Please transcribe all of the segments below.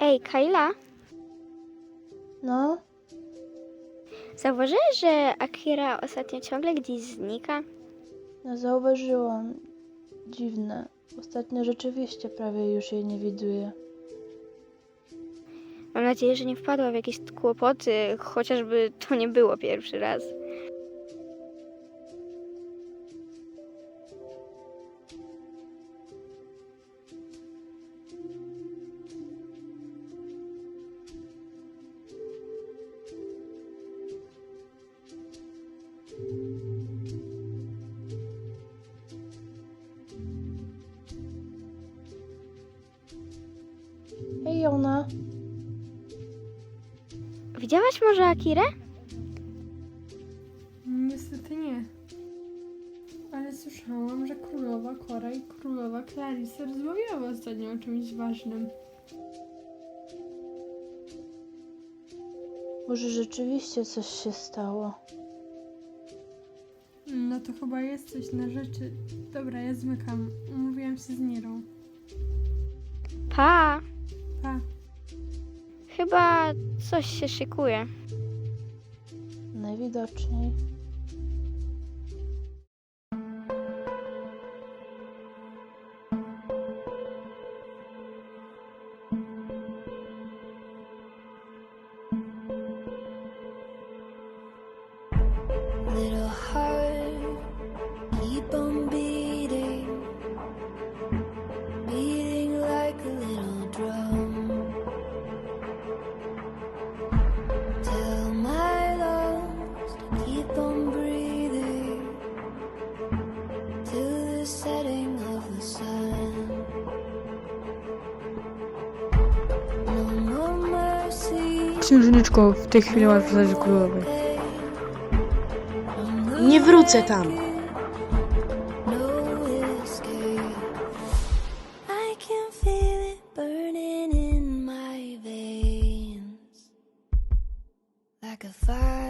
Ej, Kaila, No, zauważyłeś, że Akira ostatnio ciągle gdzieś znika? no zauważyłam. Dziwne. Ostatnio rzeczywiście prawie już jej nie widuję. Mam nadzieję, że nie wpadła w jakieś kłopoty, chociażby to nie było pierwszy raz. Widziałaś może Akirę? Niestety nie. Ale słyszałam, że królowa Kora i królowa Clarissa rozmawiały ostatnio o czymś ważnym. Może rzeczywiście coś się stało. No to chyba jest coś na rzeczy. Dobra, ja zmykam. Umówiłam się z Nirą. Pa! Pa. Chyba coś się szykuje. Najwidoczniej. Księżniczko, w tej chwili masz do królowej. Nie wrócę tam. Escape. I can feel it burning in my veins like a fire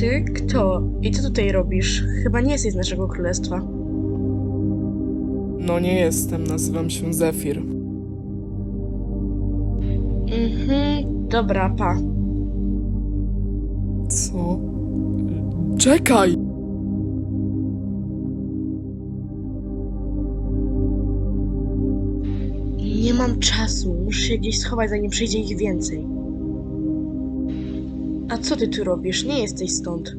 ty kto? I co tutaj robisz? Chyba nie jesteś z naszego królestwa. No nie jestem, nazywam się Zefir. Mhm, dobra, pa. Co? Czekaj! Nie mam czasu, muszę się gdzieś schować, zanim przyjdzie ich więcej. A co ty tu robisz? Nie jesteś stąd.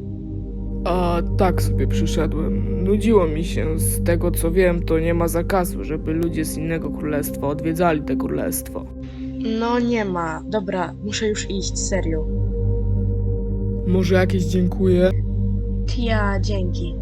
A tak sobie przyszedłem. Nudziło mi się. Z tego co wiem, to nie ma zakazu, żeby ludzie z innego królestwa odwiedzali te królestwo. No nie ma. Dobra, muszę już iść, serio. Może jakieś dziękuję? Tia, dzięki.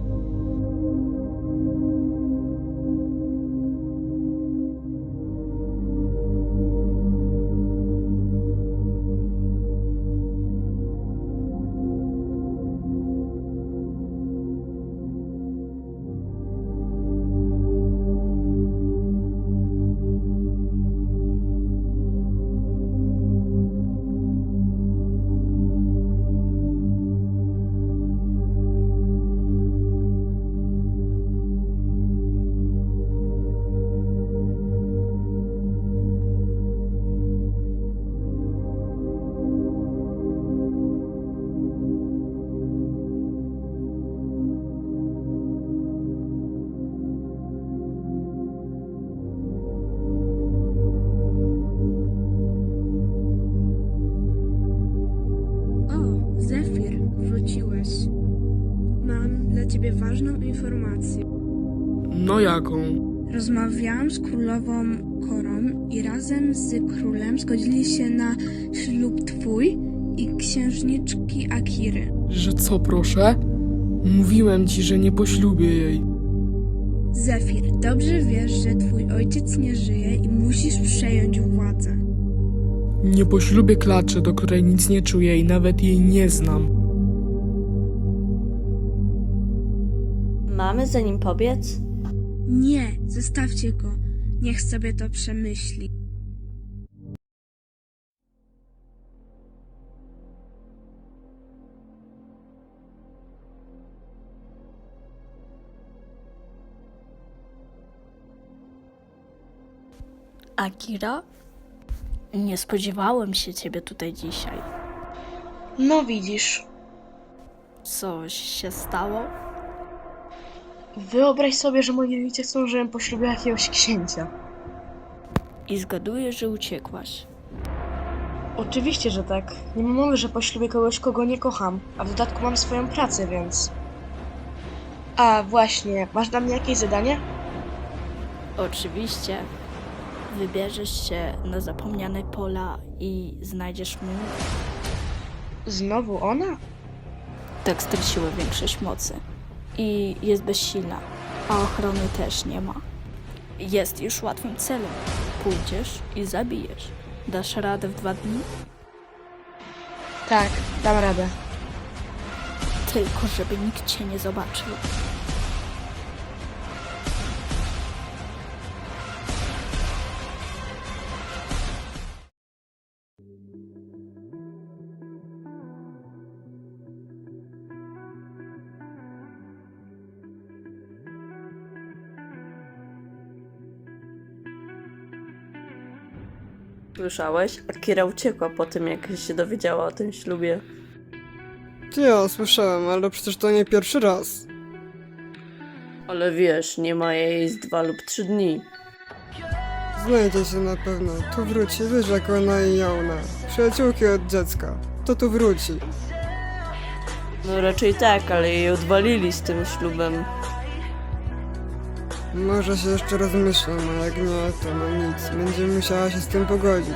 Ciebie ważną informację. No jaką? Rozmawiałam z królową Korą i razem z królem zgodzili się na ślub twój i księżniczki Akiry. Że co proszę? Mówiłem ci, że nie poślubię jej. Zefir, dobrze wiesz, że twój ojciec nie żyje i musisz przejąć władzę. Nie poślubię klaczy, do której nic nie czuję i nawet jej nie znam. Mamy za nim pobiec? Nie, zostawcie go. Niech sobie to przemyśli. Akira? Nie spodziewałem się ciebie tutaj dzisiaj. No widzisz, Coś się stało? Wyobraź sobie, że moi rodzice chcą, żebym poślubiła jakiegoś księcia. I zgaduję, że uciekłaś. Oczywiście, że tak. Nie ma mowy, że poślubię kogoś, kogo nie kocham, a w dodatku mam swoją pracę, więc... A, właśnie, masz dla mnie jakieś zadanie? Oczywiście. Wybierzesz się na zapomniane pola i znajdziesz mu. Znowu ona? Tak straciła większość mocy. I jest bezsilna, a ochrony też nie ma. Jest już łatwym celem. Pójdziesz i zabijesz. Dasz radę w dwa dni? Tak, dam radę. Tylko żeby nikt cię nie zobaczył. Słyszałeś? Akira uciekła po tym, jak się dowiedziała o tym ślubie. Ja słyszałem, ale przecież to nie pierwszy raz. Ale wiesz, nie ma jej z dwa lub trzy dni. Znajdzie się na pewno. Tu wróci, wiesz jak ona i Jauna. Przyjaciółki od dziecka. To tu wróci. No raczej tak, ale jej odwalili z tym ślubem. Może się jeszcze rozmyślam, a jak nie, to no nic. Będzie musiała się z tym pogodzić.